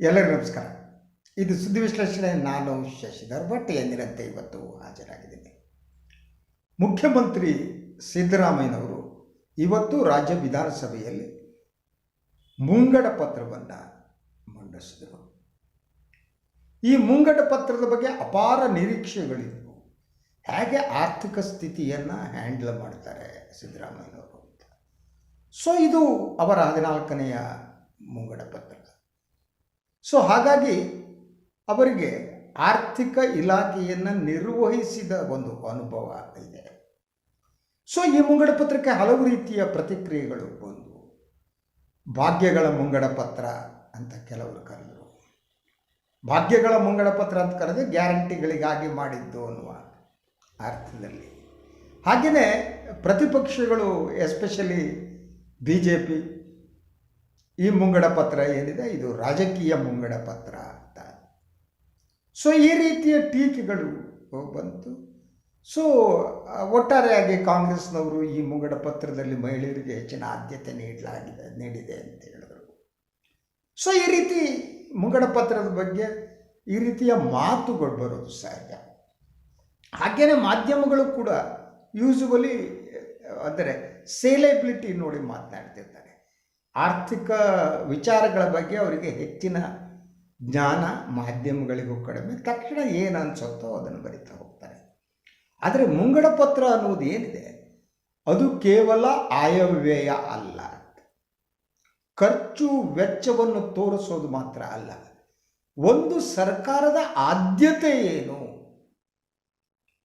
ಎಲ್ಲರಿಗೂ ನಮಸ್ಕಾರ. ಇದು ಸುದ್ದಿ ವಿಶ್ಲೇಷಣೆ. ನಾನು ಶಶಿಧರ್ ಭಟ್, ಎಂದಿನಂತೆ ಇವತ್ತು ಹಾಜರಾಗಿದ್ದೀನಿ. ಮುಖ್ಯಮಂತ್ರಿ ಸಿದ್ದರಾಮಯ್ಯನವರು ಇವತ್ತು ರಾಜ್ಯ ವಿಧಾನಸಭೆಯಲ್ಲಿ ಮುಂಗಡ ಪತ್ರವನ್ನು ಮಂಡಿಸಿದರು. ಈ ಮುಂಗಡ ಪತ್ರದ ಬಗ್ಗೆ ಅಪಾರ ನಿರೀಕ್ಷೆಗಳಿದ್ವು. ಹೇಗೆ ಆರ್ಥಿಕ ಸ್ಥಿತಿಯನ್ನು ಹ್ಯಾಂಡಲ್ ಮಾಡ್ತಾರೆ ಸಿದ್ದರಾಮಯ್ಯನವರು ಅಂತ. ಸೊ ಇದು ಅವರ ಹದಿನಾಲ್ಕನೆಯ ಮುಂಗಡ ಪತ್ರ. ಸೊ ಹಾಗಾಗಿ ಅವರಿಗೆ ಆರ್ಥಿಕ ಇಲಾಖೆಯನ್ನು ನಿರ್ವಹಿಸಿದ ಒಂದು ಅನುಭವ ಇದೆ. ಸೊ ಈ ಮುಂಗಡ ಪತ್ರಕ್ಕೆ ಹಲವು ರೀತಿಯ ಪ್ರತಿಕ್ರಿಯೆಗಳು ಬಂದವು ಭಾಗ್ಯಗಳ ಮುಂಗಡ ಪತ್ರ ಅಂತ ಕೆಲವರು ಕರೆದರು. ಭಾಗ್ಯಗಳ ಮುಂಗಡ ಪತ್ರ ಅಂತ ಕರೆದು ಗ್ಯಾರಂಟಿಗಳಿಗಾಗಿ ಮಾಡಿದ್ದು ಅನ್ನುವ ಅರ್ಥದಲ್ಲಿ. ಹಾಗೆಯೇ ಪ್ರತಿಪಕ್ಷಗಳು, ಎಸ್ಪೆಷಲಿ ಬಿ ಜೆ ಪಿ ಈ ಮುಂಗಡ ಪತ್ರ ಏನಿದೆ? ಇದು ರಾಜಕೀಯ ಮುಂಗಡ ಪತ್ರ ಅಂತ. ಸೊ ಈ ರೀತಿಯ ಟೀಕೆಗಳು ಬಂತು. ಸೊ ಒಟ್ಟಾರೆಯಾಗಿ ಕಾಂಗ್ರೆಸ್ನವರು ಈ ಮುಂಗಡ ಪತ್ರದಲ್ಲಿ ಮಹಿಳೆಯರಿಗೆ ಹೆಚ್ಚಿನ ಆದ್ಯತೆ ನೀಡಲಾಗಿದೆ, ನೀಡಿದೆ ಅಂತ ಹೇಳಿದರು. ಸೊ ಈ ರೀತಿ ಮುಂಗಡ ಪತ್ರದ ಬಗ್ಗೆ ಈ ರೀತಿಯ ಮಾತುಗಳು ಬರೋದು ಸಹಜ. ಹಾಗೆಯೇ ಮಾಧ್ಯಮಗಳು ಕೂಡ ಯೂಸುವಲಿ ಅಂದರೆ ಸೇಲೆಬಿಲಿಟಿ ನೋಡಿ ಮಾತನಾಡ್ತಿರ್ತಾರೆ. ಆರ್ಥಿಕ ವಿಚಾರಗಳ ಬಗ್ಗೆ ಅವರಿಗೆ ಹೆಚ್ಚಿನ ಜ್ಞಾನ ಮಾಧ್ಯಮಗಳಿಗೂ ಕಡಿಮೆ. ತಕ್ಷಣ ಏನು ಅನಿಸುತ್ತೋ ಅದನ್ನು ಬರಿತಾ ಹೋಗ್ತಾರೆ. ಆದರೆ ಮುಂಗಡ ಪತ್ರ ಅನ್ನೋದು ಏನಿದೆ? ಅದು ಕೇವಲ ಆಯವ್ಯಯ ಅಲ್ಲ. ಖರ್ಚು ವೆಚ್ಚವನ್ನು ತೋರಿಸೋದು ಮಾತ್ರ ಅಲ್ಲ. ಒಂದು ಸರ್ಕಾರದ ಆದ್ಯತೆ ಏನು?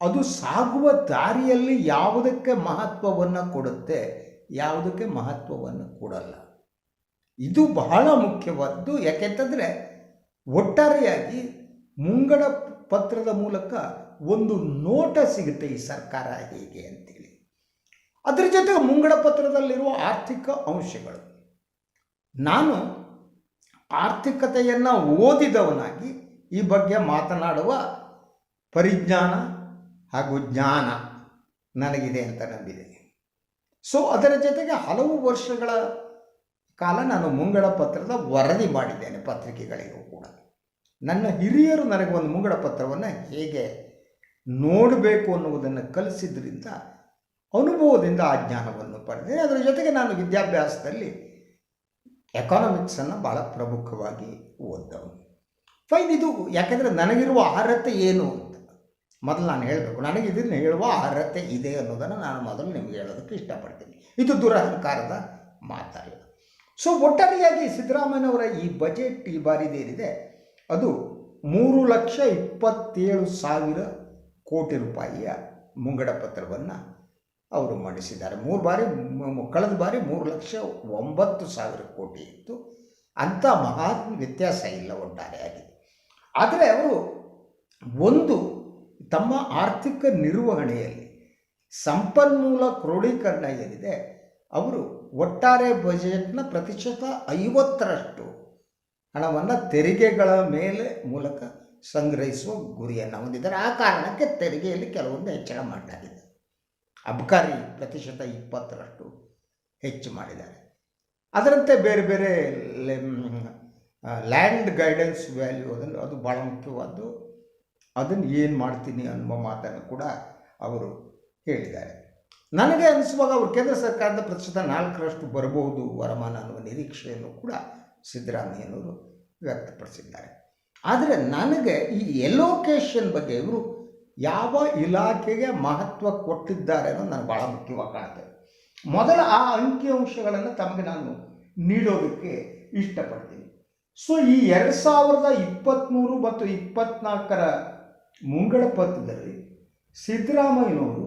ಅದು ಸಾಗುವ ದಾರಿಯಲ್ಲಿ ಯಾವುದಕ್ಕೆ ಮಹತ್ವವನ್ನು ಕೊಡುತ್ತೆ? ಯಾವುದಕ್ಕೆ ಮಹತ್ವವನ್ನು ಕೊಡಲ್ಲ? ಇದು ಬಹಳ ಮುಖ್ಯವಾದ್ದು. ಯಾಕೆಂತಂದರೆ ಒಟ್ಟಾರೆಯಾಗಿ ಮುಂಗಡ ಪತ್ರದ ಮೂಲಕ ಒಂದು ನೋಟ ಸಿಗುತ್ತೆ ಈ ಸರ್ಕಾರ ಹೇಗೆ ಅಂತೇಳಿ. ಅದರ ಜೊತೆಗೆ ಮುಂಗಡ ಪತ್ರದಲ್ಲಿರುವ ಆರ್ಥಿಕ ಅಂಶಗಳು. ನಾನು ಆರ್ಥಿಕತೆಯನ್ನು ಓದಿದವನಾಗಿ ಈ ಬಗ್ಗೆ ಮಾತನಾಡುವ ಪರಿಜ್ಞಾನ ಹಾಗೂ ಜ್ಞಾನ ನನಗಿದೆ ಅಂತ ನಂಬಿದೆ. ಸೊ ಅದರ ಜೊತೆಗೆ ಹಲವು ವರ್ಷಗಳ ಕಾಲ ನಾನು ಮುಂಗಡ ಪತ್ರದ ವರದಿ ಮಾಡಿದ್ದೇನೆ ಪತ್ರಿಕೆಗಳಿಗೂ ಕೂಡ. ನನ್ನ ಹಿರಿಯರು ನನಗೆ ಒಂದು ಮುಂಗಡ ಪತ್ರವನ್ನು ಹೇಗೆ ನೋಡಬೇಕು ಅನ್ನುವುದನ್ನು ಕಲಿಸಿದ್ರಿಂದ ಅನುಭವದಿಂದ ಆ ಜ್ಞಾನವನ್ನು ಪಡೆದೆ ಅದರ ಜೊತೆಗೆ ನಾನು ವಿದ್ಯಾಭ್ಯಾಸದಲ್ಲಿ ಎಕಾನಮಿಕ್ಸನ್ನು ಭಾಳ ಪ್ರಮುಖವಾಗಿ ಓದ್ದವನು. ಫೈನ್ ಇದು ಯಾಕೆಂದರೆ ನನಗಿರುವ ಅರ್ಹತೆ ಏನು ಅಂತ. ಮೊದಲು ನಾನು ಹೇಳಬೇಕು, ನನಗೆ ಇದನ್ನು ಹೇಳುವ ಅರ್ಹತೆ ಇದೆ ಅನ್ನೋದನ್ನು ನಾನು ಮೊದಲು ನಿಮಗೆ ಹೇಳೋದಕ್ಕೆ ಇಷ್ಟಪಡ್ತೀನಿ. ಇದು ದುರಹಂಕಾರದ ಮಾತಲ್ಲ. ಸೊ ಒಟ್ಟಾರೆಯಾಗಿ ಸಿದ್ದರಾಮಯ್ಯನವರ ಈ ಬಜೆಟ್ ಈ ಬಾರಿದೇನಿದೆ ಅದು ಮೂರು ಲಕ್ಷ ಇಪ್ಪತ್ತೇಳು ಸಾವಿರ ಕೋಟಿ ರೂಪಾಯಿಯ ಮುಂಗಡ ಪತ್ರವನ್ನು ಅವರು ಮಂಡಿಸಿದ್ದಾರೆ. ಮೂರು ಬಾರಿ ಕಳೆದ ಬಾರಿ ಮೂರು ಲಕ್ಷ ಒಂಬತ್ತು ಸಾವಿರ ಕೋಟಿ ಇತ್ತು. ಅಂಥ ಮಹಾನ್ ವ್ಯತ್ಯಾಸ ಇಲ್ಲ ಒಟ್ಟಾರೆಯಾಗಿ ಆದರೆ ಅವರು ಒಂದು ತಮ್ಮ ಆರ್ಥಿಕ ನಿರ್ವಹಣೆಯಲ್ಲಿ ಸಂಪನ್ಮೂಲ ಕ್ರೋಢೀಕರಣ ಏನಿದೆ, ಅವರು ಒಟ್ಟಾರೆ ಬಜೆಟ್ನ ಪ್ರತಿಶತ ಐವತ್ತರಷ್ಟು ಹಣವನ್ನು ತೆರಿಗೆಗಳ ಮೇಲೆ ಮೂಲಕ ಸಂಗ್ರಹಿಸುವ ಗುರಿಯನ್ನು ಹೊಂದಿದ್ದಾರೆ. ಆ ಕಾರಣಕ್ಕೆ ತೆರಿಗೆಯಲ್ಲಿ ಕೆಲವೊಂದು ಹೆಚ್ಚಳ ಮಾಡಲಾಗಿದೆ. ಅಬ್ಕಾರಿ ಪ್ರತಿಶತ ಇಪ್ಪತ್ತರಷ್ಟು ಹೆಚ್ಚು ಮಾಡಿದ್ದಾರೆ. ಅದರಂತೆ ಬೇರೆ ಬೇರೆ ಲ್ಯಾಂಡ್ ಗೈಡೆನ್ಸ್ ವ್ಯಾಲ್ಯೂ ಅದನ್ನು ಅದು ಭಾಳ ಮುಖ್ಯವಾದ್ದು. ಅದನ್ನು ಏನು ಮಾಡ್ತೀನಿ ಅನ್ನುವ ಮಾತನ್ನು ಕೂಡ ಅವರು ಹೇಳಿದ್ದಾರೆ. ನನಗೆ ಅನಿಸುವಾಗ ಅವರು ಕೇಂದ್ರ ಸರ್ಕಾರದ ಪ್ರತಿಶತ ನಾಲ್ಕರಷ್ಟು ಬರಬಹುದು ವರಮಾನ ಅನ್ನುವ ನಿರೀಕ್ಷೆಯನ್ನು ಕೂಡ ಸಿದ್ದರಾಮಯ್ಯನವರು ವ್ಯಕ್ತಪಡಿಸಿದ್ದಾರೆ. ಆದರೆ ನನಗೆ ಈ ಎಲೋಕೇಶನ್ ಬಗ್ಗೆ ಇವರು ಯಾವ ಇಲಾಖೆಗೆ ಮಹತ್ವ ಕೊಟ್ಟಿದ್ದಾರೆ ಅನ್ನೋದು ನನಗೆ ಭಾಳ ಮುಖ್ಯವಾಗಿ ಮೊದಲ ಆ ಅಂಕಿಅಂಶಗಳನ್ನು ತಮಗೆ ನಾನು ನೀಡೋದಕ್ಕೆ ಇಷ್ಟಪಡ್ತೀನಿ. ಸೊ ಈ ಎರಡು ಸಾವಿರದ ಇಪ್ಪತ್ತ್ಮೂರು ಮತ್ತು ಇಪ್ಪತ್ತ್ನಾಲ್ಕರ ಮುಂಗಡ ಪತ್ರದಲ್ಲಿ ಸಿದ್ದರಾಮಯ್ಯನವರು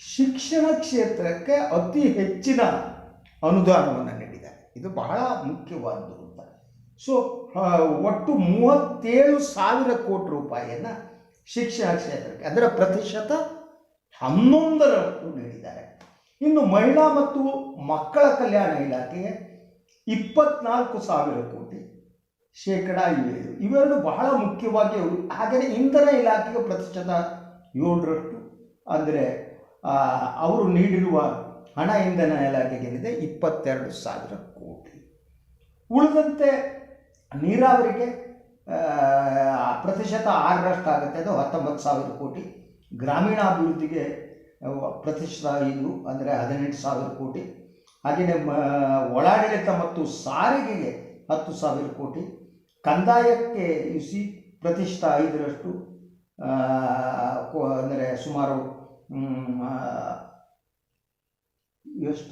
ಶಿಕ್ಷಣ ಕ್ಷೇತ್ರಕ್ಕೆ ಅತಿ ಹೆಚ್ಚಿನ ಅನುದಾನವನ್ನು ನೀಡಿದ್ದಾರೆ. ಇದು ಬಹಳ ಮುಖ್ಯವಾದದ್ದು ಅಂತ. ಸೊ ಒಟ್ಟು ಮೂವತ್ತೇಳು ಸಾವಿರ ಕೋಟಿ ರೂಪಾಯಿಯನ್ನು ಶಿಕ್ಷಣ ಕ್ಷೇತ್ರಕ್ಕೆ, ಅದರ ಪ್ರತಿಶತ ಹನ್ನೊಂದರಷ್ಟು ನೀಡಿದ್ದಾರೆ. ಇನ್ನು ಮಹಿಳಾ ಮತ್ತು ಮಕ್ಕಳ ಕಲ್ಯಾಣ ಇಲಾಖೆಗೆ ಇಪ್ಪತ್ನಾಲ್ಕು ಸಾವಿರ ಕೋಟಿ ಶೇಕಡ ಏಳು. ಇವೆರಡು ಬಹಳ ಮುಖ್ಯವಾಗಿ ಹಾಗೆಯೇ ಇಂಧನ ಇಲಾಖೆಗೆ ಪ್ರತಿಶತ ಏಳರಷ್ಟು. ಅಂದರೆ ಅವರು ನೀಡಿರುವ ಹಣ ಇಂಧನ ಇಲಾಖೆಗೇನಿದೆ ಇಪ್ಪತ್ತೆರಡು ಸಾವಿರ ಕೋಟಿ. ಉಳಿದಂತೆ ನೀರಾವರಿಗೆ ಪ್ರತಿಶತ ಆರರಷ್ಟು ಆಗುತ್ತೆ. ಅದು ಹತ್ತೊಂಬತ್ತು ಸಾವಿರ ಕೋಟಿ. ಗ್ರಾಮೀಣಾಭಿವೃದ್ಧಿಗೆ ಪ್ರತಿಶತ ಐದು ಅಂದರೆ ಹದಿನೆಂಟು ಸಾವಿರ ಕೋಟಿ. ಹಾಗೆಯೇ ಒಳಾಡಳಿತ ಮತ್ತು ಸಾರಿಗೆಗೆ ಹತ್ತು ಸಾವಿರ ಕೋಟಿ. ಕಂದಾಯಕ್ಕೆ ಯು ಸಿ ಪ್ರತಿಶತ ಐದರಷ್ಟು ಅಂದರೆ ಸುಮಾರು ಮ್,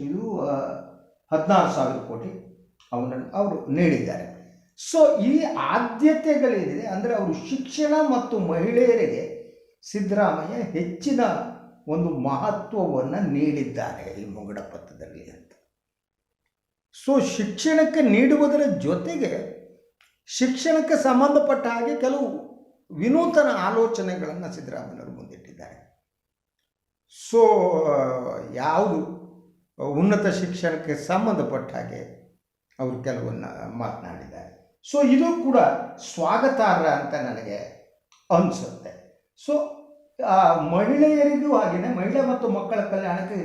ಇದು ಹದಿನಾರು ಸಾವಿರ ಕೋಟಿ ಅವನನ್ನು ಅವರು ನೀಡಿದ್ದಾರೆ. ಸೊ ಈ ಆದ್ಯತೆಗಳೇನಿದೆ ಅಂದರೆ ಅವರು ಶಿಕ್ಷಣ ಮತ್ತು ಮಹಿಳೆಯರಿಗೆ ಸಿದ್ದರಾಮಯ್ಯ ಹೆಚ್ಚಿನ ಒಂದು ಮಹತ್ವವನ್ನು ನೀಡಿದ್ದಾರೆ ಈ ಮುಂಗಡ ಪತ್ರದಲ್ಲಿ ಅಂತ. ಸೊ ಶಿಕ್ಷಣಕ್ಕೆ ನೀಡುವುದರ ಜೊತೆಗೆ ಶಿಕ್ಷಣಕ್ಕೆ ಸಂಬಂಧಪಟ್ಟ ಹಾಗೆ ಕೆಲವು ವಿನೂತನ ಆಲೋಚನೆಗಳನ್ನು ಸಿದ್ದರಾಮಯ್ಯವರು ಸೊ ಯಾವುದು ಉನ್ನತ ಶಿಕ್ಷಣಕ್ಕೆ ಸಂಬಂಧಪಟ್ಟ ಹಾಗೆ ಅವರು ಕೆಲವನ್ನ ಮಾತನಾಡಿದ್ದಾರೆ. ಸೊ ಇದು ಕೂಡ ಸ್ವಾಗತಾರ್ಹ ಅಂತ ನನಗೆ ಅನಿಸುತ್ತೆ. ಸೊ ಮಹಿಳೆಯರಿಗೂ ಹಾಗೆಯೇ ಮಹಿಳೆ ಮತ್ತು ಮಕ್ಕಳ ಕಲ್ಯಾಣಕ್ಕೆ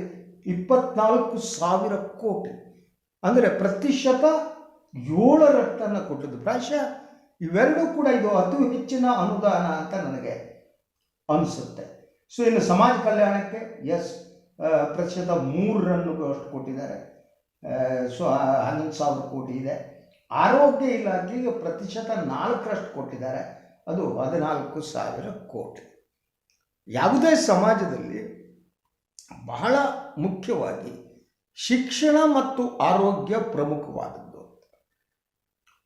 ಇಪ್ಪತ್ನಾಲ್ಕು ಸಾವಿರ ಕೋಟಿ. ಅಂದರೆ ಪ್ರತಿಶತ ಏಳರಷ್ಟನ್ನು ಕೊಟ್ಟಿದ್ದು. ಪ್ರಾಯಶಃ ಇವೆರಡೂ ಕೂಡ ಇದು ಅತಿ ಹೆಚ್ಚಿನ ಅನುದಾನ ಅಂತ ನನಗೆ ಅನಿಸುತ್ತೆ. ಸೊ ಇನ್ನು ಸಮಾಜ ಕಲ್ಯಾಣಕ್ಕೆ ಎಸ್ ಪ್ರತಿಶತ ಮೂರರನ್ನು ಅಷ್ಟು ಕೊಟ್ಟಿದ್ದಾರೆ. ಸೊ ಹನ್ನೊಂದು ಸಾವಿರ ಕೋಟಿ ಇದೆ. ಆರೋಗ್ಯ ಇಲಾಖೆಗೆ ಪ್ರತಿಶತ ನಾಲ್ಕರಷ್ಟು ಕೊಟ್ಟಿದ್ದಾರೆ. ಅದು ಹದಿನಾಲ್ಕು ಸಾವಿರ ಕೋಟಿ. ಯಾವುದೇ ಸಮಾಜದಲ್ಲಿ ಬಹಳ ಮುಖ್ಯವಾಗಿ ಶಿಕ್ಷಣ ಮತ್ತು ಆರೋಗ್ಯ ಪ್ರಮುಖವಾದದ್ದು.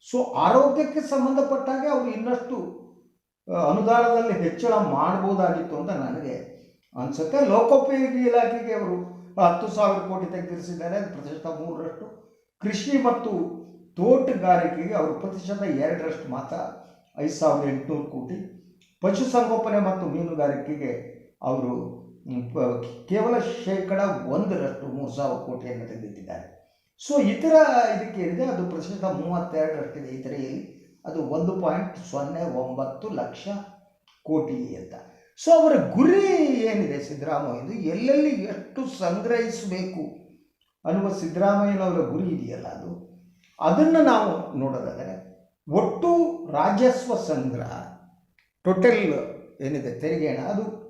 ಸೊ ಆರೋಗ್ಯಕ್ಕೆ ಸಂಬಂಧಪಟ್ಟಾಗೆ ಅವರು ಇನ್ನಷ್ಟು ಅನುದಾನದಲ್ಲಿ ಹೆಚ್ಚಳ ಮಾಡ್ಬೋದಾಗಿತ್ತು ಅಂತ ನನಗೆ ಅನಿಸುತ್ತೆ. ಲೋಕೋಪಯೋಗಿ ಇಲಾಖೆಗೆ ಅವರು ಹತ್ತು ಸಾವಿರ ಕೋಟಿ ತೆಗೆದಿರಿಸಿದ್ದಾರೆ. ಪ್ರತಿಶತ ಮೂರರಷ್ಟು. ಕೃಷಿ ಮತ್ತು ತೋಟಗಾರಿಕೆಗೆ ಅವರು ಪ್ರತಿಶತ ಎರಡರಷ್ಟು ಮಾತ್ರ. ಐದು ಸಾವಿರದ ಎಂಟುನೂರು ಕೋಟಿ. ಪಶುಸಂಗೋಪನೆ ಮತ್ತು ಮೀನುಗಾರಿಕೆಗೆ ಅವರು ಕೇವಲ ಶೇಕಡ ಒಂದರಷ್ಟು, ಮೂರು ಸಾವಿರ ಕೋಟಿಯನ್ನು ತೆಗೆದಿಟ್ಟಿದ್ದಾರೆ. ಸೊ ಇತರ ಇದಕ್ಕೆ ಏನಿದೆ? ಅದು ಪ್ರತಿಶತ ಮೂವತ್ತೆರಡರಷ್ಟಿದೆ ಇತರೆಯಲ್ಲಿ ಅದು ಒಂದು ಪಾಯಿಂಟ್ ಸೊನ್ನೆ ಒಂಬತ್ತು ಲಕ್ಷ ಕೋಟಿ ಅಂತ. ಸೊ ಅವರ ಗುರಿ ಏನಿದೆ ಸಿದ್ದರಾಮಯ್ಯದು ಎಲ್ಲೆಲ್ಲಿ ಎಷ್ಟು ಸಂಗ್ರಹಿಸಬೇಕು ಅನ್ನುವ ಸಿದ್ದರಾಮಯ್ಯನವರ ಗುರಿ ಇದೆಯಲ್ಲ ಅದು? ಅದನ್ನು ನಾವು ನೋಡೋದಾದರೆ, ಒಟ್ಟು ರಾಜಸ್ವ ಸಂಗ್ರಹ ಟೋಟಲ್ ಏನಿದೆ ತೆರಿಗೆ ಹಣ? ಅದು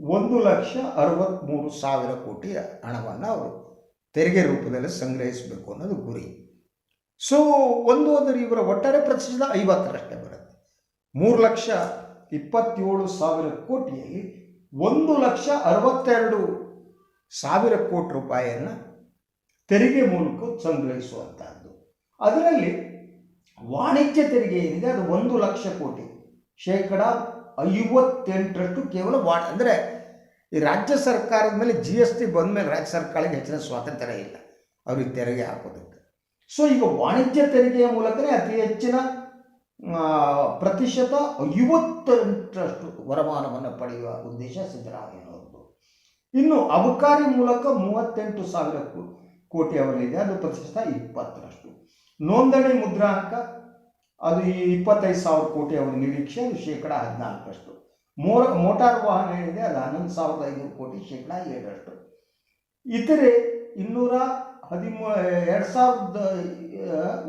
ಒಂದು ಲಕ್ಷ ಅರವತ್ತ್ಮೂರು ಸಾವಿರ ಕೋಟಿ ಹಣವನ್ನು ಅವರು ತೆರಿಗೆ ರೂಪದಲ್ಲಿ ಸಂಗ್ರಹಿಸಬೇಕು ಅನ್ನೋದು ಗುರಿ. ಸೊ ಒಂದು ಅಂದರೆ ಇವರ ಒಟ್ಟಾರೆ ಪ್ರತಿಶತ ಐವತ್ತರಷ್ಟೇ ಬರುತ್ತೆ. ಮೂರು ಲಕ್ಷ ಇಪ್ಪತ್ತೇಳು ಸಾವಿರ ಕೋಟಿಯಲ್ಲಿ ಒಂದು ಲಕ್ಷ ಅರವತ್ತೆರಡು ಸಾವಿರ ಕೋಟಿ ರೂಪಾಯಿಯನ್ನು ತೆರಿಗೆ ಮೂಲಕ ಸಂಗ್ರಹಿಸುವಂಥದ್ದು ಅದರಲ್ಲಿ ವಾಣಿಜ್ಯ ತೆರಿಗೆ ಏನಿದೆ, ಅದು ಒಂದು ಲಕ್ಷ ಕೋಟಿ. ಶೇಕಡ ಐವತ್ತೆಂಟರಷ್ಟು ಕೇವಲ ವಾ ಅಂದರೆ ಈ ರಾಜ್ಯ ಸರ್ಕಾರದ ಮೇಲೆ ಜಿ ಎಸ್ ಟಿ ಬಂದ ಮೇಲೆ ರಾಜ್ಯ ಸರ್ಕಾರಕ್ಕೆ ಹೆಚ್ಚಿನ ಸ್ವಾತಂತ್ರ್ಯ ಇಲ್ಲ. ಅವ್ರಿಗೆ ತೆರಿಗೆ ಹಾಕೋದಕ್ಕೆ. ಸೊ ಈಗ ವಾಣಿಜ್ಯ ತೆರಿಗೆಯ ಮೂಲಕನೇ ಅತಿ ಹೆಚ್ಚಿನ ಪ್ರತಿಶತ ಐವತ್ತೆಂಟರಷ್ಟು ವರಮಾನವನ್ನು ಪಡೆಯುವ ಉದ್ದೇಶ ಸಿದ್ದರಾಮಯ್ಯನವರದ್ದು. ಇನ್ನು ಅಬಕಾರಿ ಮೂಲಕ ಮೂವತ್ತೆಂಟು ಸಾವಿರ ಕೋಟಿ ಅವರಲ್ಲಿದೆ ಅದು ಪ್ರತಿಶತ ಇಪ್ಪತ್ತರಷ್ಟು. ನೋಂದಣಿ ಮುದ್ರಾಂಕ, ಅದು ಈ ಇಪ್ಪತ್ತೈದು ಸಾವಿರ ಕೋಟಿ ಅವರ ನಿರೀಕ್ಷೆ, ಅದು ಶೇಕಡ ಹದಿನಾಲ್ಕರಷ್ಟು. ಮೋರ, ಮೋಟಾರ್ ವಾಹನ ಏನಿದೆ, ಅದು ಹನ್ನೊಂದು ಸಾವಿರದ ಐನೂರು ಕೋಟಿ, ಶೇಕಡ ಏಳರಷ್ಟು. ಇತರೆ ಇನ್ನೂರ ಹದಿಮೂ ಎರಡು ಸಾವಿರದ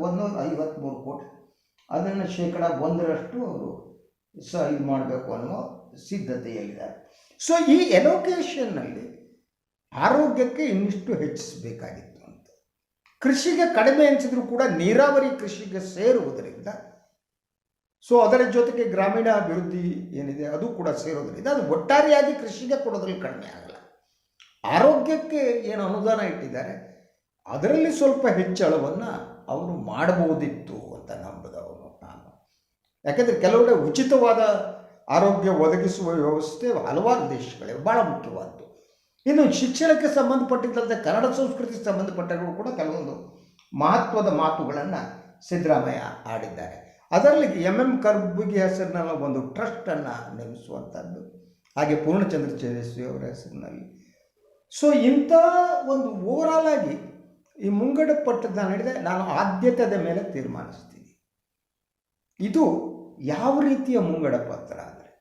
ಒಂದೂರ ಐವತ್ತ್ಮೂರು ಕೋಟಿ. ಅದನ್ನು ಶೇಕಡ ಒಂದರಷ್ಟು ಅವರು ಸ ಇದು ಮಾಡಬೇಕು ಅನ್ನೋ ಸಿದ್ಧತೆಯಲ್ಲಿದ್ದಾರೆ. ಸೊ ಈ ಎಲೋಕೇಶನ್ನಲ್ಲಿ ಆರೋಗ್ಯಕ್ಕೆ ಇನ್ನಿಷ್ಟು ಹೆಚ್ಚಿಸಬೇಕಾಗಿತ್ತು ಅಂತ. ಕೃಷಿಗೆ ಕಡಿಮೆ ಅನಿಸಿದ್ರು ಕೂಡ ನೀರಾವರಿ ಕೃಷಿಗೆ ಸೇರುವುದರಿಂದ ಸೊ ಅದರ ಜೊತೆಗೆ ಗ್ರಾಮೀಣ ಅಭಿವೃದ್ಧಿ ಏನಿದೆ ಅದು ಕೂಡ ಸೇರೋದ್ರಿಂದ ಅದು ಒಟ್ಟಾರೆಯಾಗಿ ಕೃಷಿಗೆ ಕೊಡೋದ್ರಲ್ಲಿ ಕಡಿಮೆ ಆಗಲ್ಲ. ಆರೋಗ್ಯಕ್ಕೆ ಏನು ಅನುದಾನ ಇಟ್ಟಿದ್ದಾರೆ? ಅದರಲ್ಲಿ ಸ್ವಲ್ಪ ಹೆಚ್ಚಳವನ್ನು ಅವರು ಮಾಡಬಹುದಿತ್ತು ಅಂತ ನಂಬಿದವನು ನಾನು. ಯಾಕೆಂದರೆ ಕೆಲವೆಡೆ ಉಚಿತವಾದ ಆರೋಗ್ಯ ಒದಗಿಸುವ ವ್ಯವಸ್ಥೆ ಹಲವಾರು ದೇಶಗಳಿವೆ ಭಾಳ ಮುಖ್ಯವಾದ್ದು. ಇನ್ನು ಶಿಕ್ಷಣಕ್ಕೆ ಸಂಬಂಧಪಟ್ಟಿದ್ದಂತೆ ಕನ್ನಡ ಸಂಸ್ಕೃತಿಗೆ ಸಂಬಂಧಪಟ್ಟಗಳು ಕೂಡ ಕೆಲವೊಂದು ಮಹತ್ವದ ಮಾತುಗಳನ್ನು ಸಿದ್ದರಾಮಯ್ಯ ಆಡಿದ್ದಾರೆ. ಅದರಲ್ಲಿ ಎಂ ಎಂ ಕರ್ಬುಗಿ ಹೆಸರಿನಲ್ಲಿ ಒಂದು ಟ್ರಸ್ಟನ್ನು ನೇಮಿಸುವಂಥದ್ದು ಹಾಗೆ ಪೂರ್ಣಚಂದ್ರ ತೇಜಸ್ವಿ ಅವರ ಹೆಸರಿನಲ್ಲಿ. ಸೊ ಇಂಥ ಒಂದು ಓವರಾಲ್ ಆಗಿ ಈ ಮುಂಗಡ ಪಟ್ಟದ ನಡೆದ ನಾನು ಆದ್ಯತೆಯ ಮೇಲೆ ತೀರ್ಮಾನಿಸ್ತೀನಿ. ಇದು ಯಾವ ರೀತಿಯ ಮುಂಗಡ ಪತ್ರ ಅಂದರೆ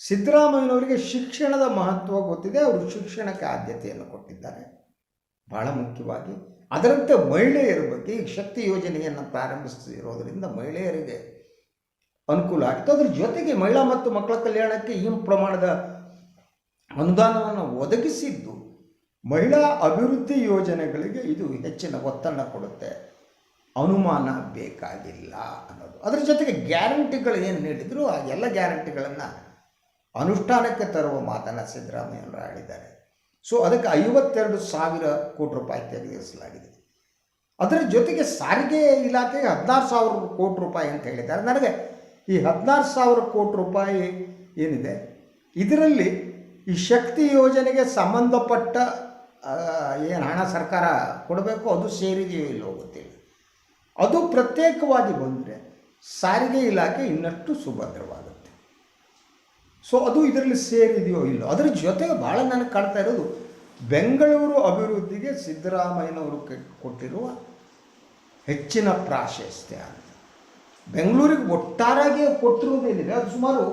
ಸಿದ್ದರಾಮಯ್ಯನವರಿಗೆ ಶಿಕ್ಷಣದ ಮಹತ್ವ ಗೊತ್ತಿದೆ, ಅವರು ಶಿಕ್ಷಣಕ್ಕೆ ಆದ್ಯತೆಯನ್ನು ಕೊಟ್ಟಿದ್ದಾರೆ. ಬಹಳ ಮುಖ್ಯವಾಗಿ ಅದರಂತೆ ಮಹಿಳೆಯರ ಬಗ್ಗೆ ಈ ಶಕ್ತಿ ಯೋಜನೆಯನ್ನು ಪ್ರಾರಂಭಿಸಿರೋದರಿಂದ ಮಹಿಳೆಯರಿಗೆ ಅನುಕೂಲ ಆಗಿತ್ತು ಅದ್ರ ಜೊತೆಗೆ ಮಹಿಳಾ ಮತ್ತು ಮಕ್ಕಳ ಕಲ್ಯಾಣಕ್ಕೆ ಈ ಪ್ರಮಾಣದ ಅನುದಾನವನ್ನು ಒದಗಿಸಿದ್ದು ಮಹಿಳಾ ಅಭಿವೃದ್ಧಿ ಯೋಜನೆಗಳಿಗೆ ಇದು ಹೆಚ್ಚಿನ ಒತ್ತನ್ನು ಕೊಡುತ್ತೆ. ಅನುಮಾನ ಬೇಕಾಗಿಲ್ಲ ಅನ್ನೋದು. ಅದರ ಜೊತೆಗೆ ಗ್ಯಾರಂಟಿಗಳು ಏನು ನೀಡಿದ್ರು, ಆ ಎಲ್ಲ ಗ್ಯಾರಂಟಿಗಳನ್ನು ಅನುಷ್ಠಾನಕ್ಕೆ ತರುವ ಮಾತನ್ನು ಸಿದ್ದರಾಮಯ್ಯನವರು ಆಡಿದ್ದಾರೆ. ಸೊ ಅದಕ್ಕೆ ಐವತ್ತೆರಡು ಸಾವಿರ ಕೋಟಿ ರೂಪಾಯಿ ತೆಗೆದಿರಿಸಲಾಗಿದೆ. ಅದರ ಜೊತೆಗೆ ಸಾರಿಗೆ ಇಲಾಖೆಗೆ ಹದಿನಾರು ಸಾವಿರ ಕೋಟಿ ರೂಪಾಯಿ ಅಂತ ಹೇಳಿದ್ದಾರೆ. ನನಗೆ ಈ ಹದಿನಾರು ಸಾವಿರ ಕೋಟಿ ರೂಪಾಯಿ ಏನಿದೆ? ಇದರಲ್ಲಿ ಈ ಶಕ್ತಿ ಯೋಜನೆಗೆ ಸಂಬಂಧಪಟ್ಟ ಏನು ಹಣ ಸರ್ಕಾರ ಕೊಡಬೇಕು ಅದು ಸೇರಿದೆಯೋ ಇಲ್ಲೋ ಗೊತ್ತಿಲ್ಲ. ಅದು ಪ್ರತ್ಯೇಕವಾಗಿ ಬಂದರೆ ಸಾರಿಗೆ ಇಲಾಖೆ ಇನ್ನಷ್ಟು ಸುಭದ್ರವಾಗುತ್ತೆ. ಸೊ ಅದು ಇದರಲ್ಲಿ ಸೇರಿದೆಯೋ ಇಲ್ಲೋ, ಅದರ ಜೊತೆಗೆ ಭಾಳ ನನಗೆ ಕಾಣ್ತಾ ಇರೋದು ಬೆಂಗಳೂರು ಅಭಿವೃದ್ಧಿಗೆ ಸಿದ್ದರಾಮಯ್ಯನವರು ಕೊಟ್ಟಿರುವ ಹೆಚ್ಚಿನ ಪ್ರಾಶಸ್ತ್ಯ ಅಂತ. ಬೆಂಗಳೂರಿಗೆ ಒಟ್ಟಾರಾಗಿ ಕೊಟ್ಟಿರುವುದೇನಿದೆ ಅದು ಸುಮಾರು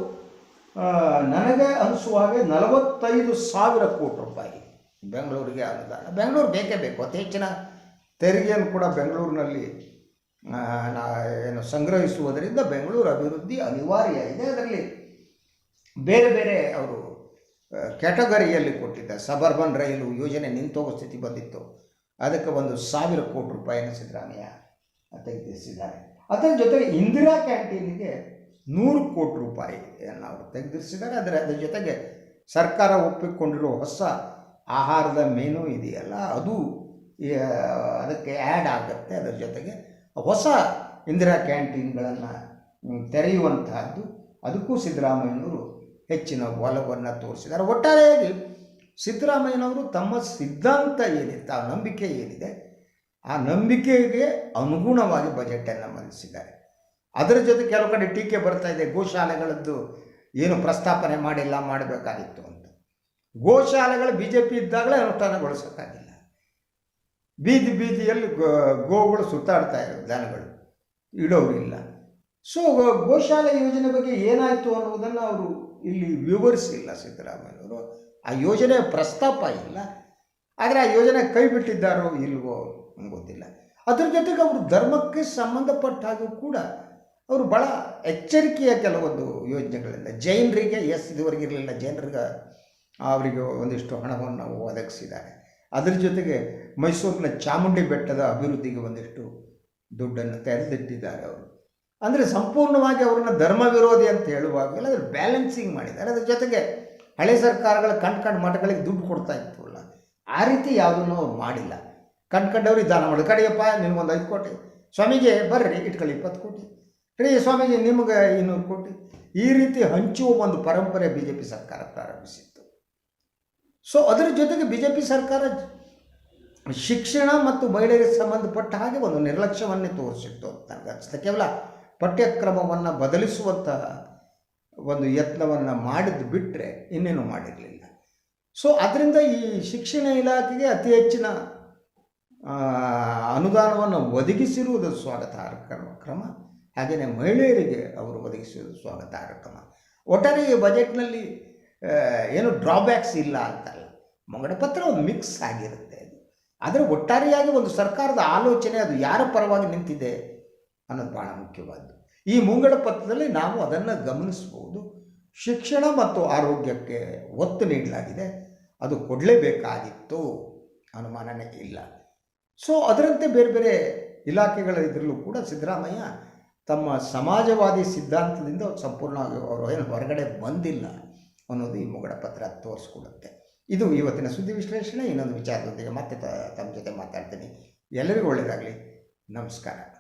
ನನಗೆ ಅನಿಸುವಾಗೆ ನಲವತ್ತೈದು ಸಾವಿರ ಕೋಟಿ ರೂಪಾಯಿ. ಬೆಂಗಳೂರಿಗೆ ಆಗಲ್ಲ ಬೆಂಗಳೂರು ಬೇಕೇ ಬೇಕು. ಅತಿ ಹೆಚ್ಚಿನ ತೆರಿಗೆಯನ್ನು ಕೂಡ ಬೆಂಗಳೂರಿನಲ್ಲಿ ಏನು ಸಂಗ್ರಹಿಸುವುದರಿಂದ ಬೆಂಗಳೂರು ಅಭಿವೃದ್ಧಿ ಅನಿವಾರ್ಯ ಇದೆ. ಅದರಲ್ಲಿ ಬೇರೆ ಬೇರೆ ಅವರು ಕ್ಯಾಟಗರಿಯಲ್ಲಿ ಕೊಟ್ಟಿದ್ದ ಸಬರ್ಬನ್ ರೈಲು ಯೋಜನೆ ನಿಂತೋಗೋ ಸ್ಥಿತಿ ಬಂದಿತ್ತು. ಅದಕ್ಕೆ ಒಂದು ಸಾವಿರ ಕೋಟಿ ರೂಪಾಯಿನ ಸಿದ್ದರಾಮಯ್ಯ ತೆಗೆದಿರಿಸಿದ್ದಾರೆ. ಅದರ ಜೊತೆಗೆ ಇಂದಿರಾ ಕ್ಯಾಂಟೀನಿಗೆ ನೂರು ಕೋಟಿ ರೂಪಾಯಿಯನ್ನು ಅವರು ತೆಗೆದಿರಿಸಿದ್ದಾರೆ. ಅದರ ಅದರ ಜೊತೆಗೆ ಸರ್ಕಾರ ಒಪ್ಪಿಕೊಂಡಿರುವ ಹೊಸ ಆಹಾರದ ಮೆನು ಇದೆಯಲ್ಲ, ಅದು ಅದಕ್ಕೆ ಆ್ಯಡ್ ಆಗುತ್ತೆ, ಅದರ ಜೊತೆಗೆ ಹೊಸ ಇಂದಿರಾ ಕ್ಯಾಂಟೀನ್ಗಳನ್ನು ತೆರೆಯುವಂತಹದ್ದು, ಅದಕ್ಕೂ ಸಿದ್ದರಾಮಯ್ಯನವರು ಹೆಚ್ಚಿನ ಒಲವನ್ನು ತೋರಿಸಿದ್ದಾರೆ. ಒಟ್ಟಾರೆಯಾಗಿ ಸಿದ್ದರಾಮಯ್ಯನವರು ತಮ್ಮ ಸಿದ್ಧಾಂತ ಏನಿತ್ತು ಆ ನಂಬಿಕೆ ಏನಿದೆ, ಆ ನಂಬಿಕೆಗೆ ಅನುಗುಣವಾಗಿ ಬಜೆಟನ್ನು ಮಂಡಿಸಿದ್ದಾರೆ. ಅದರ ಜೊತೆ ಕೆಲವು ಕಡೆ ಟೀಕೆ ಬರ್ತಾ ಇದೆ, ಗೋಶಾಲೆಗಳದ್ದು ಏನು ಪ್ರಸ್ತಾಪನೆ ಮಾಡಿಲ್ಲ, ಮಾಡಬೇಕಾಗಿತ್ತು ಅಂತ. ಗೋಶಾಲೆಗಳು ಬಿ ಜೆ ಪಿ ಇದ್ದಾಗಲೇ ಅನುಷ್ಠಾನಗೊಳಿಸೋಕ್ಕಾಗಿಲ್ಲ ಬೀದಿ ಬೀದಿಯಲ್ಲಿ ಗೋ- ಗೋಗಳು ಸುತ್ತಾಡ್ತಾ ಇರೋ ದನಗಳು ಇಡೋರಿಲ್ಲ. ಸೊ ಗೋಶಾಲೆ ಯೋಜನೆ ಬಗ್ಗೆ ಏನಾಯಿತು ಅನ್ನುವುದನ್ನು ಅವರು ಇಲ್ಲಿ ವಿವರಿಸಿಲ್ಲ ಸಿದ್ದರಾಮಯ್ಯವರು. ಆ ಯೋಜನೆ ಪ್ರಸ್ತಾಪ ಇಲ್ಲ. ಆದರೆ ಆ ಯೋಜನೆ ಕೈ ಬಿಟ್ಟಿದ್ದಾರೋ ಇಲ್ವೋ ಗೊತ್ತಿಲ್ಲ. ಅದ್ರ ಜೊತೆಗೆ ಅವರು ಧರ್ಮಕ್ಕೆ ಸಂಬಂಧಪಟ್ಟ ಹಾಗೆ ಕೂಡ ಅವರು ಭಾಳ ಎಚ್ಚರಿಕೆಯ ಕೆಲವೊಂದು ಯೋಜನೆಗಳಿಂದ ಜೈನರಿಗೆ, ಎಸ್ ಇದುವರೆಗಿರಲಿಲ್ಲ. ಜೈನರಿಗೆ ಅವರಿಗೆ ಒಂದಿಷ್ಟು ಹಣವನ್ನು ಒದಗಿಸಿದ್ದಾರೆ. ಅದರ ಜೊತೆಗೆ ಮೈಸೂರಿನ ಚಾಮುಂಡಿ ಬೆಟ್ಟದ ಅಭಿವೃದ್ಧಿಗೆ ಒಂದಿಷ್ಟು ದುಡ್ಡನ್ನು ತೆರೆದಿಟ್ಟಿದ್ದಾರೆ ಅವರು. ಅಂದರೆ ಸಂಪೂರ್ಣವಾಗಿ ಅವ್ರನ್ನ ಧರ್ಮ ವಿರೋಧಿ ಅಂತ ಹೇಳುವಾಗಲೇ ಅದ್ರ ಬ್ಯಾಲೆನ್ಸಿಂಗ್ ಮಾಡಿದ್ದಾರೆ. ಅದ್ರ ಜೊತೆಗೆ ಹಳೆ ಸರ್ಕಾರಗಳ ಕಣ್ಕಂಡು ಕಂಡು ಮಠಗಳಿಗೆ ದುಡ್ಡು ಕೊಡ್ತಾ ಇತ್ತಲ್ಲ ಆ ರೀತಿ ಯಾವುದನ್ನು ಅವ್ರು ಮಾಡಿಲ್ಲ. ಕಣ್ಕಂಡವ್ರಿಗೆ ಕಂಡವ್ರಿಗೆ ದಾನ ಮಾಡೋದು ಕಡೆಯಪ್ಪ ನಿಮ್ಗೊಂದು ಐದು ಕೋಟಿ. ಸ್ವಾಮಿಗೆ ಬರ್ರಿ, ಇಟ್ಕೊಳ್ಳಿ, ಇಪ್ಪತ್ತು ಕೋಟಿ. ರೀ, ಸ್ವಾಮೀಜಿ, ನಿಮಗೆ ಇನ್ನೂರು ಕೋಟಿ. ಈ ರೀತಿ ಹಂಚುವ ಒಂದು ಪರಂಪರೆ ಬಿ ಜೆ ಪಿ ಸರ್ಕಾರ ಪ್ರಾರಂಭಿಸಿತ್ತು ಸೊ ಅದರ ಜೊತೆಗೆ ಬಿ ಜೆ ಪಿ ಸರ್ಕಾರ ಶಿಕ್ಷಣ ಮತ್ತು ಮಹಿಳೆಯರಿಗೆ ಸಂಬಂಧಪಟ್ಟ ಹಾಗೆ ಒಂದು ನಿರ್ಲಕ್ಷ್ಯವನ್ನೇ ತೋರಿಸಿತ್ತು ಅಂತ ಕೇವಲ ಪಠ್ಯಕ್ರಮವನ್ನು ಬದಲಿಸುವಂತಹ ಒಂದು ಯತ್ನವನ್ನು ಮಾಡಿದ್ದು ಬಿಟ್ಟರೆ ಇನ್ನೇನು ಮಾಡಿರಲಿಲ್ಲ. ಸೊ ಅದರಿಂದ ಈ ಶಿಕ್ಷಣ ಇಲಾಖೆಗೆ ಅತಿ ಹೆಚ್ಚಿನ ಅನುದಾನವನ್ನು ಒದಗಿಸಿರುವುದು ಸ್ವಾಗತಾರ್ಹ ಕ್ರಮ. ಹಾಗೆಯೇ ಮಹಿಳೆಯರಿಗೆ ಅವರು ಒದಗಿಸಿರುವುದು ಸ್ವಾಗತಾರ್ಹ ಕ್ರಮ ಒಟ್ಟಾರೆ ಈ ಬಜೆಟ್ನಲ್ಲಿ ಏನು ಡ್ರಾಬ್ಯಾಕ್ಸ್ ಇಲ್ಲ ಅಂತಲ್ಲ. ಮುಂಗಡ ಪತ್ರ ಒಂದು ಮಿಕ್ಸ್ ಆಗಿರುತ್ತೆ ಅದು. ಆದರೆ ಒಟ್ಟಾರೆಯಾಗಿ ಒಂದು ಸರ್ಕಾರದ ಆಲೋಚನೆ ಅದು ಯಾರ ಪರವಾಗಿ ನಿಂತಿದೆ ಅನ್ನೋದು ಭಾಳ ಮುಖ್ಯವಾದ್ದು. ಈ ಮುಂಗಡ ಪತ್ರದಲ್ಲಿ ನಾವು ಅದನ್ನು ಗಮನಿಸ್ಬೋದು. ಶಿಕ್ಷಣ ಮತ್ತು ಆರೋಗ್ಯಕ್ಕೆ ಒತ್ತು ನೀಡಲಾಗಿದೆ. ಅದು ಕೊಡಲೇಬೇಕಾಗಿತ್ತು. ಅನುಮಾನನೇ ಇಲ್ಲ. ಸೊ ಅದರಂತೆ ಬೇರೆ ಬೇರೆ ಇಲಾಖೆಗಳ ಇದರಲ್ಲೂ ಕೂಡ ಸಿದ್ದರಾಮಯ್ಯ ತಮ್ಮ ಸಮಾಜವಾದಿ ಸಿದ್ಧಾಂತದಿಂದ ಸಂಪೂರ್ಣವಾಗಿ ಅವರು ಏನು ಹೊರಗಡೆ ಬಂದಿಲ್ಲ. ಅನ್ನೋದು ಈ ಮುಗಡ ಪತ್ರ ತೋರಿಸ್ಕೊಡುತ್ತೆ. ಇದು ಇವತ್ತಿನ ಸುದ್ದಿ ವಿಶ್ಲೇಷಣೆ. ಇನ್ನೊಂದು ವಿಚಾರದೊಂದಿಗೆ ಮತ್ತೆ ತಮ್ಮ ಜೊತೆ ಮಾತಾಡ್ತೀನಿ. ಎಲ್ಲರಿಗೂ ಒಳ್ಳೆಯದಾಗಲಿ ನಮಸ್ಕಾರ.